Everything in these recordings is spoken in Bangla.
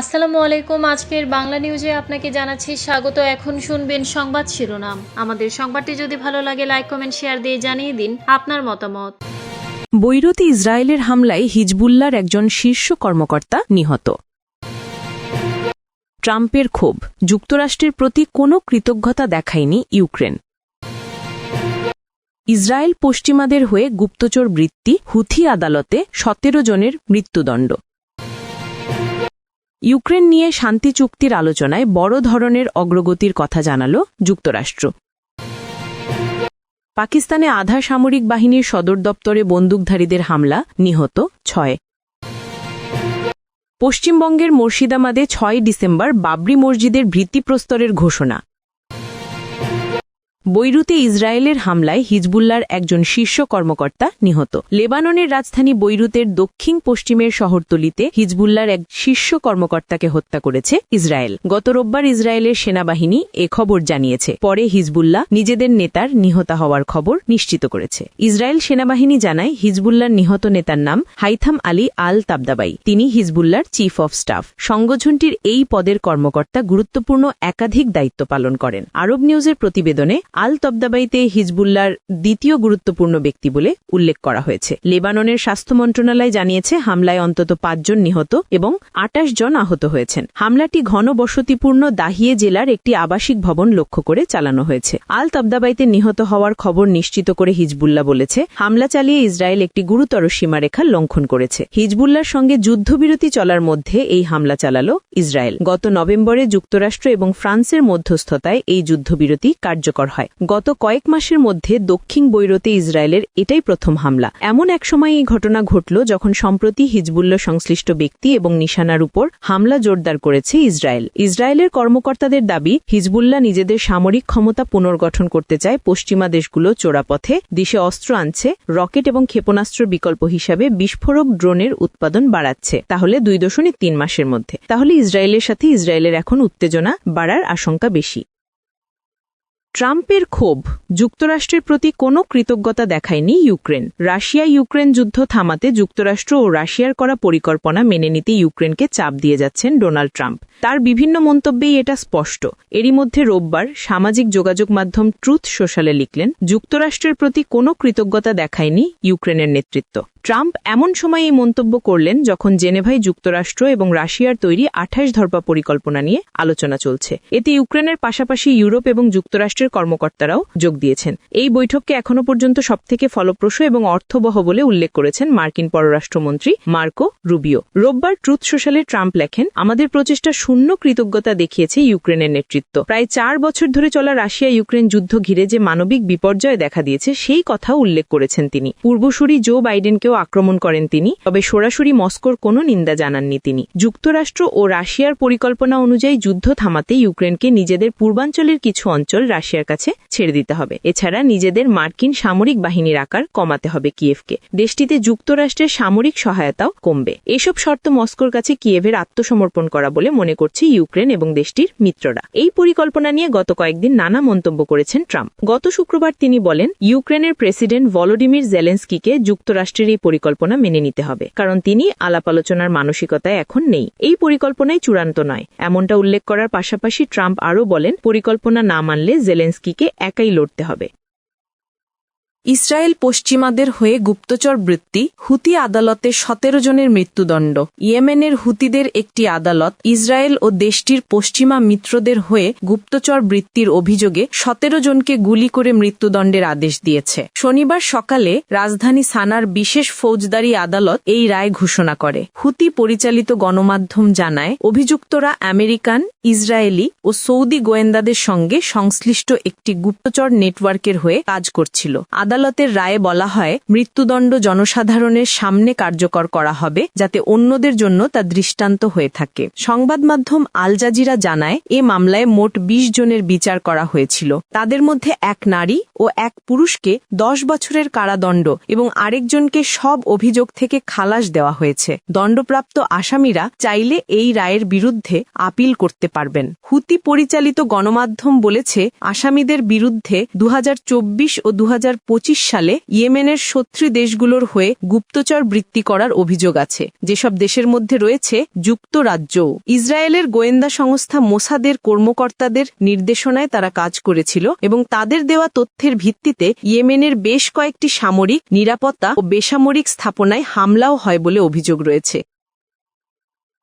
আসসালামু আলাইকুম। আজকের বাংলা নিউজে আপনাকে জানাচ্ছি স্বাগত। এখন শুনবেন সংবাদ শিরোনাম। আমাদের সংবাদটি যদি ভালো লাগে লাইক কমেন্ট শেয়ার দিয়ে জানিয়ে দিন আপনার মতামত। বৈরতি ইসরায়েলের হামলায় হিজবুল্লার একজন শীর্ষ কর্মকর্তা নিহত। ট্রাম্পের ক্ষোভ। যুক্তরাষ্ট্রের প্রতি কোনো কৃতজ্ঞতা দেখায়নি ইউক্রেন। ইসরায়েল পশ্চিমাদের হয়ে গুপ্তচর বৃত্তি, হুথি আদালতে সতেরো জনের মৃত্যুদণ্ড। ইউক্রেন নিয়ে শান্তি চুক্তির আলোচনায় বড় ধরনের অগ্রগতির কথা জানাল যুক্তরাষ্ট্র। পাকিস্তানে আধা সামরিক বাহিনীর সদর দপ্তরে বন্দুকধারীদের হামলা, নিহত ছয়। পশ্চিমবঙ্গের মুর্শিদাবাদে ছয় ডিসেম্বর বাবরি মসজিদের ভিত্তিপ্রস্তরের ঘোষণা। বৈরুতে ইসরায়েলের হামলায় হিজবুল্লার একজন শীর্ষ কর্মকর্তা নিহত। লেবাননের রাজধানী বৈরুতের দক্ষিণ পশ্চিমের শহরতলিতে হিজবুল্লার এক শীর্ষ কর্মকর্তাকে হত্যা করেছে ইসরায়েল। গত রোববার ইসরায়েলের সেনাবাহিনী এ খবর জানিয়েছে। পরে হিজবুল্লাহ নিজেদের নেতার নিহত হওয়ার খবর নিশ্চিত করেছে। ইসরায়েল সেনাবাহিনী জানায় হিজবুল্লার নিহত নেতার নাম হাইথাম আলী আল তাবদাবাই তিনি হিজবুল্লার চিফ অব স্টাফ। সংগঠনটির এই পদের কর্মকর্তা গুরুত্বপূর্ণ একাধিক দায়িত্ব পালন করেন। আরব নিউজের প্রতিবেদনে আল তবদাবাইতে হিজবুল্লার দ্বিতীয় গুরুত্বপূর্ণ ব্যক্তি বলে উল্লেখ করা হয়েছে। লেবাননের স্বাস্থ্য মন্ত্রণালয় জানিয়েছে, হামলায় অন্তত পাঁচজন নিহত এবং আটাশ জন আহত হয়েছেন। হামলাটি ঘনবসতিপূর্ণ দাহিয়ে জেলার একটি আবাসিক ভবন লক্ষ্য করে চালানো হয়েছে। আল তবদাবাইতে নিহত হওয়ার খবর নিশ্চিত করে হিজবুল্লাহ বলেছে, হামলা চালিয়ে ইসরায়েল একটি গুরুতর সীমারেখা লঙ্ঘন করেছে। হিজবুল্লার সঙ্গে যুদ্ধবিরতি চলার মধ্যে এই হামলা চালাল ইসরায়েল। গত নভেম্বরে যুক্তরাষ্ট্র এবং ফ্রান্সের মধ্যস্থতায় এই যুদ্ধবিরতি কার্যকর হয়। গত কয়েক মাসের মধ্যে দক্ষিণ বৈরতে ইসরায়েলের এটাই প্রথম হামলা। এমন এক সময় এই ঘটনা ঘটল যখন সম্প্রতি হিজবুল্লাহ সংশ্লিষ্ট ব্যক্তি এবং নিশানার উপর হামলা জোরদার করেছে ইসরায়েল। ইসরায়েলের কর্মকর্তাদের দাবি, হিজবুল্লাহ নিজেদের সামরিক ক্ষমতা পুনর্গঠন করতে চায় পশ্চিমা দেশগুলো চোরাপথে দেশে অস্ত্র আনছে, রকেট এবং ক্ষেপণাস্ত্র বিকল্প হিসাবে বিস্ফোরক ড্রোনের উৎপাদন বাড়াচ্ছে। তাহলে দুই দশমিক তিন মাসের মধ্যে। তাহলে ইসরায়েলের সাথে ইসরায়েলের এখন উত্তেজনা বাড়ার আশঙ্কা বেশি। ট্রাম্পের ক্ষোভ যুক্তরাষ্ট্রের প্রতি কোনো কৃতজ্ঞতা দেখায়নি ইউক্রেন। রাশিয়া ইউক্রেন যুদ্ধ থামাতে যুক্তরাষ্ট্র ও রাশিয়ার করা পরিকল্পনা মেনে নিতে ইউক্রেনকে চাপ দিয়ে যাচ্ছেন ডোনাল্ড ট্রাম্প। তার বিভিন্ন মন্তব্যেই এটা স্পষ্ট। এরই মধ্যে রোববার সামাজিক যোগাযোগ মাধ্যম ট্রুথ সোশ্যালে লিখলেন, যুক্তরাষ্ট্রের প্রতি কোনো কৃতজ্ঞতা দেখায়নি ইউক্রেনের নেতৃত্ব। ট্রাম্প এমন সময় এই মন্তব্য করলেন যখন জেনেভাই যুক্তরাষ্ট্র এবং রাশিয়ার তৈরি আঠাশ ধর্পা পরিকল্পনা নিয়ে আলোচনা চলছে। এতে ইউক্রেনের পাশাপাশি ইউরোপ এবং যুক্তরাষ্ট্রের কর্মকর্তারাও যোগ দিয়েছেন। এই বৈঠককে এখনও পর্যন্ত সবথেকে ফলপ্রসূ এবং অর্থবহ বলে উল্লেখ করেছেন মার্কিন পররাষ্ট্রমন্ত্রী মার্কো রুবিও। রোববার ট্রুথ সোশ্যালে ট্রাম্প লেখেন, আমাদের প্রচেষ্টা শূন্য কৃতজ্ঞতা দেখিয়েছে ইউক্রেনের নেতৃত্ব। প্রায় চার বছর ধরে চলা রাশিয়া ইউক্রেন যুদ্ধ ঘিরে যে মানবিক বিপর্যয় দেখা দিয়েছে, সেই কথা উল্লেখ করেছেন তিনি। পূর্বসূরি জো বাইডেনকেও আক্রমণ করেন তিনি, তবে সরাসরি মস্কোর কোনো নিন্দা জানাননি তিনি। যুক্তরাষ্ট্র ও রাশিয়ার পরিকল্পনা অনুযায়ী যুদ্ধ থামাতে ইউক্রেনকে নিজেদের পূর্বাঞ্চলের কিছু অঞ্চল রাশিয়ার কাছে ছেড়ে দিতে হবে। এছাড়া নিজেদের মার্কিন সামরিক বাহিনীর আকার কমাতে হবে কিয়েভকে। দেশটিতে যুক্তরাষ্ট্রের সামরিক সহায়তাও কমবে। এসব শর্ত মস্কোর কাছে কিয়েভের আত্মসমর্পণ করা বলে মনে করছে ইউক্রেন এবং দেশটির মিত্ররা। এই পরিকল্পনা নিয়ে গত কয়েকদিন নানা মন্তব্য করেছেন ট্রাম্প। গত শুক্রবার তিনি বলেন, ইউক্রেনের প্রেসিডেন্ট ভলোডিমির জেলেন্সকিকে যুক্তরাষ্ট্রের এই পরিকল্পনা মেনে নিতে হবে, কারণ তিনি আলাপ আলোচনার মানসিকতায় এখন নেই। এই পরিকল্পনাই চূড়ান্ত নয়। এমনটা উল্লেখ করার পাশাপাশি ট্রাম্প আরও বলেন, পরিকল্পনা না মানলে জেলেন্সকিকে একাই লড়তে হবে। ইসরায়েল পশ্চিমাদের হয়ে গুপ্তচর বৃত্তি, হুতি আদালতে সতেরো জনের মৃত্যুদণ্ড। ইয়েমেনের হুতিদের একটি আদালত ইসরায়েল ও দেশটির পশ্চিমা মিত্রদের হয়ে গুপ্তচর বৃত্তির অভিযোগে সতেরো জনকে গুলি করে মৃত্যুদণ্ডের আদেশ দিয়েছে। শনিবার সকালে রাজধানী সানার বিশেষ ফৌজদারি আদালত এই রায় ঘোষণা করে। হুতি পরিচালিত গণমাধ্যম জানায়, অভিযুক্তরা আমেরিকান, ইসরায়েলি ও সৌদি গোয়েন্দাদের সঙ্গে সংশ্লিষ্ট একটি গুপ্তচর নেটওয়ার্কের হয়ে কাজ করছিল। আদালতের রায়ে বলা হয়, মৃত্যুদণ্ড জনসাধারণের সামনে কার্যকর করা হবে, যাতে অন্যদের জন্য তা দৃষ্টান্ত হয়ে থাকে। সংবাদ মাধ্যম আল জাজিরা জানায়, এ মামলায় মোট ২০ জনের বিচার করা হয়েছিল। তাদের মধ্যে এক নারী ও এক পুরুষকে দশ বছরের কারাদণ্ড এবং আরেকজনকে সব অভিযোগ থেকে খালাস দেওয়া হয়েছে। দণ্ডপ্রাপ্ত আসামিরা চাইলে এই রায়ের বিরুদ্ধে আপিল করতে পারবেন। হুতি পরিচালিত গণমাধ্যম বলেছে, আসামিদের বিরুদ্ধে দু হাজার চব্বিশ ও দু সালে ইয়েমেনের শত্রু দেশগুলোর হয়ে গুপ্তচর বৃত্তি করার অভিযোগ আছে। যেসব দেশের মধ্যে রয়েছে যুক্তরাজ্যও। ইসরায়েলের গোয়েন্দা সংস্থা মোসাদের কর্মকর্তাদের নির্দেশনায় তারা কাজ করেছিল এবং তাদের দেওয়া তথ্যের ভিত্তিতে ইয়েমেনের বেশ কয়েকটি সামরিক নিরাপত্তা ও বেসামরিক স্থাপনায় হামলাও হয় বলে অভিযোগ রয়েছে।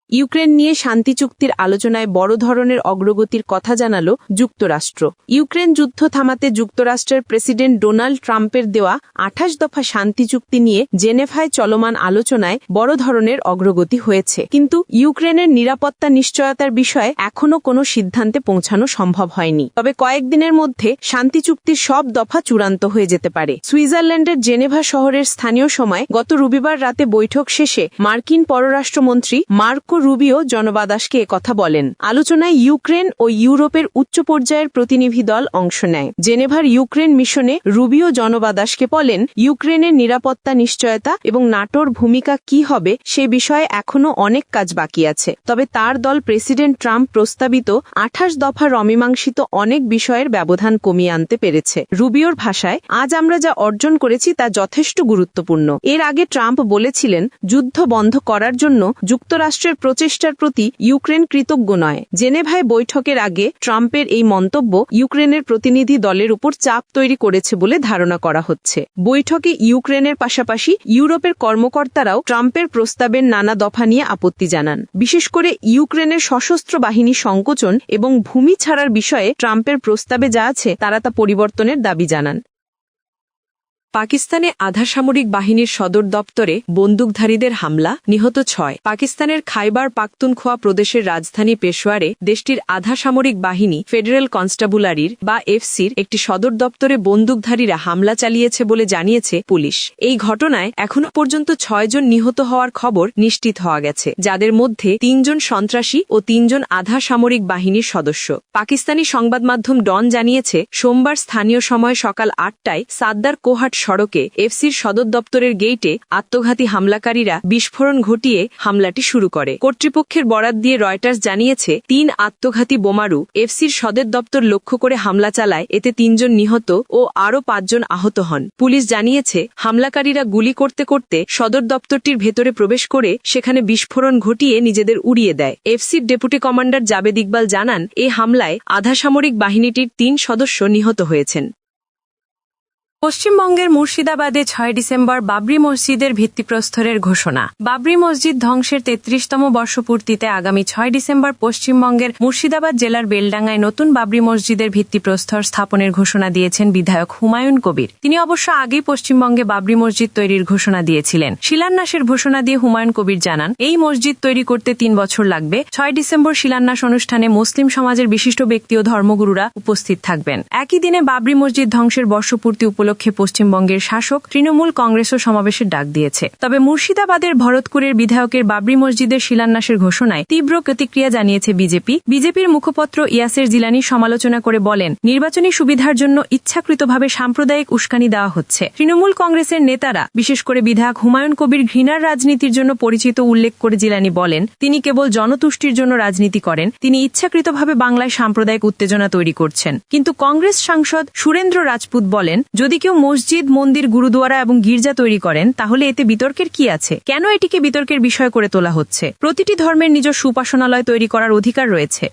ইউক্রেন নিয়ে শান্তি চুক্তির আলোচনায় বড় ধরনের অগ্রগতির কথা জানালো যুক্তরাষ্ট্র। ইউক্রেন যুদ্ধ থামাতে যুক্তরাষ্ট্রের প্রেসিডেন্ট ডোনাল্ড ট্রাম্পের দেওয়া আঠাশ দফা শান্তি চুক্তি নিয়ে জেনেভায় চলমান আলোচনায় বড় ধরনের অগ্রগতি হয়েছে। কিন্তু ইউক্রেনের নিরাপত্তা নিশ্চয়তার বিষয়ে এখনও কোনো সিদ্ধান্তে পৌঁছানো সম্ভব হয়নি। তবে কয়েকদিনের মধ্যে শান্তি চুক্তির সব দফা চূড়ান্ত হয়ে যেতে পারে। সুইজারল্যান্ডের জেনেভা শহরের স্থানীয় সময় গত রবিবার রাতে বৈঠক শেষে মার্কিন পররাষ্ট্রমন্ত্রী মার্কো রুবিও জনবাদাসকে কথা বলেন, আলোচনায় ইউক্রেন ও ইউরোপের উচ্চ পর্যায়ের প্রতিনিধি দল অংশ নেয়। জেনেভার ইউক্রেন মিশনে রুবিও জনবাদাসকে বলেন, ইউক্রেনের নিরাপত্তা নিশ্চয়তা এবং নাটোর ভূমিকা কি হবে সে বিষয়ে এখনও অনেক কাজ বাকি আছে। তবে তার দল প্রেসিডেন্ট ট্রাম্প প্রস্তাবিত আঠাশ দফা অমীমাংসিত অনেক বিষয়ের ব্যবধান কমিয়ে আনতে পেরেছে। রুবিওর ভাষায়, আজ আমরা যা অর্জন করেছি তা যথেষ্ট গুরুত্বপূর্ণ। এর আগে ট্রাম্প বলেছিলেন, যুদ্ধ বন্ধ করার জন্য যুক্তরাষ্ট্রের প্রচেষ্টার প্রতি ইউক্রেন কৃতজ্ঞ নয়। জেনেভায় বৈঠকের আগে ট্রাম্পের এই মন্তব্য ইউক্রেনের প্রতিনিধি দলের উপর চাপ তৈরি করেছে বলে ধারণা করা হচ্ছে। বৈঠকে ইউক্রেনের পাশাপাশি ইউরোপের কর্মকর্তারাও ট্রাম্পের প্রস্তাবের নানা দফা নিয়ে আপত্তি জানান। বিশেষ করে ইউক্রেনের সশস্ত্র বাহিনী সংকোচন এবং ভূমি ছাড়ার বিষয়ে ট্রাম্পের প্রস্তাবে যা আছে, তারা তা পরিবর্তনের দাবি জানান। পাকিস্তানে আধা সামরিক বাহিনীর সদর দপ্তরে বন্দুকধারীদের হামলা, নিহত ছয়। পাকিস্তানের খাইবার পাখতুনখোয়া প্রদেশের রাজধানী পেশোয়ারে দেশটির আধা সামরিক বাহিনী ফেডারেল কনস্টাবুলারির বা এফসির একটি সদর দপ্তরে বন্দুকধারীরা হামলা চালিয়েছে বলে জানিয়েছে পুলিশ। এই ঘটনায় এখনও পর্যন্ত ছয়জন নিহত হওয়ার খবর নিশ্চিত হওয়া গেছে, যাদের মধ্যে তিনজন সন্ত্রাসী ও তিনজন আধা সামরিক বাহিনীর সদস্য। পাকিস্তানি সংবাদ মাধ্যম ডন জানিয়েছে, সোমবার স্থানীয় সময় সকাল আটটায় সাদ্দার কোহাট সড়কে এফসির সদর দপ্তরের গেইটে আত্মঘাতী হামলাকারীরা বিস্ফোরণ ঘটিয়ে হামলাটি শুরু করে। কর্তৃপক্ষের বরাত দিয়ে রয়টার্স জানিয়েছে, তিন আত্মঘাতী বোমারু এফসির সদর দপ্তর লক্ষ্য করে হামলা চালায়, এতে তিনজন নিহত ও আরও পাঁচজন আহত হন। পুলিশ জানিয়েছে, হামলাকারীরা গুলি করতে করতে সদর দপ্তরটির ভেতরে প্রবেশ করে সেখানে বিস্ফোরণ ঘটিয়ে নিজেদের উড়িয়ে দেয়। এফসির ডেপুটি কমান্ডার জাবেদ ইকবাল জানান, এ হামলায় আধা সামরিক বাহিনীটির তিন সদস্য নিহত হয়েছেন। পশ্চিমবঙ্গের মুর্শিদাবাদে ছয় ডিসেম্বর বাবরি মসজিদের ভিত্তিপ্রস্তরের ঘোষণা। বাবরি মসজিদ ধ্বংসের তেত্রিশতম বর্ষপূর্তিতে আগামী ছয় ডিসেম্বর পশ্চিমবঙ্গের মুর্শিদাবাদ জেলার বেলডাঙ্গায় নতুন বাবরি মসজিদের ভিত্তিপ্রস্তর স্থাপনের ঘোষণা দিয়েছেন বিধায়ক হুমায়ুন কবির। তিনি অবশ্য আগেই পশ্চিমবঙ্গে বাবরি মসজিদ তৈরির ঘোষণা দিয়েছিলেন। শিলান্যাসের ঘোষণা দিয়ে হুমায়ুন কবির জানান, এই মসজিদ তৈরি করতে তিন বছর লাগবে। ছয় ডিসেম্বর শিলান্যাস অনুষ্ঠানে মুসলিম সমাজের বিশিষ্ট ব্যক্তি ও ধর্মগুরুরা উপস্থিত থাকবেন। একই দিনে বাবরি মসজিদ ধ্বংসের বর্ষপূর্তি উপলক্ষে পশ্চিমবঙ্গের শাসক তৃণমূল কংগ্রেসও সমাবেশের ডাক দিয়েছে। তবে মুর্শিদাবাদের ভরতপুরের বিধায়কের বাবরি মসজিদের শিলান্যাসের ঘোষণায় তীব্র প্রতিক্রিয়া জানিয়েছে বিজেপি। বিজেপির মুখপত্র ইয়াসের জিলানি সমালোচনা করে বলেন, নির্বাচনী সুবিধার জন্য ইচ্ছাকৃতভাবে সাম্প্রদায়িক উস্কানি দেওয়া হচ্ছে। তৃণমূল কংগ্রেসের নেতারা, বিশেষ করে বিধায়ক হুমায়ুন কবির ঘৃণার রাজনীতির জন্য পরিচিত উল্লেখ করে জিলানি বলেন, তিনি কেবল জনতুষ্টির জন্য রাজনীতি করেন, তিনি ইচ্ছাকৃতভাবে বাংলায় সাম্প্রদায়িক উত্তেজনা তৈরি করছেন। কিন্তু কংগ্রেস সাংসদ সুরেন্দ্র রাজপুত বলেন যদি কেউ মসজিদ, মন্দির, গুরুদুয়ারা এবং গির্জা তৈরি করেন, তাহলে এতে বিতর্কের কি আছে? কেন এটিকে বিতর্কের বিষয় করে তোলা হচ্ছে? প্রতিটি ধর্মের নিজ সুপাসনালয় তৈরি করার অধিকার রয়েছে।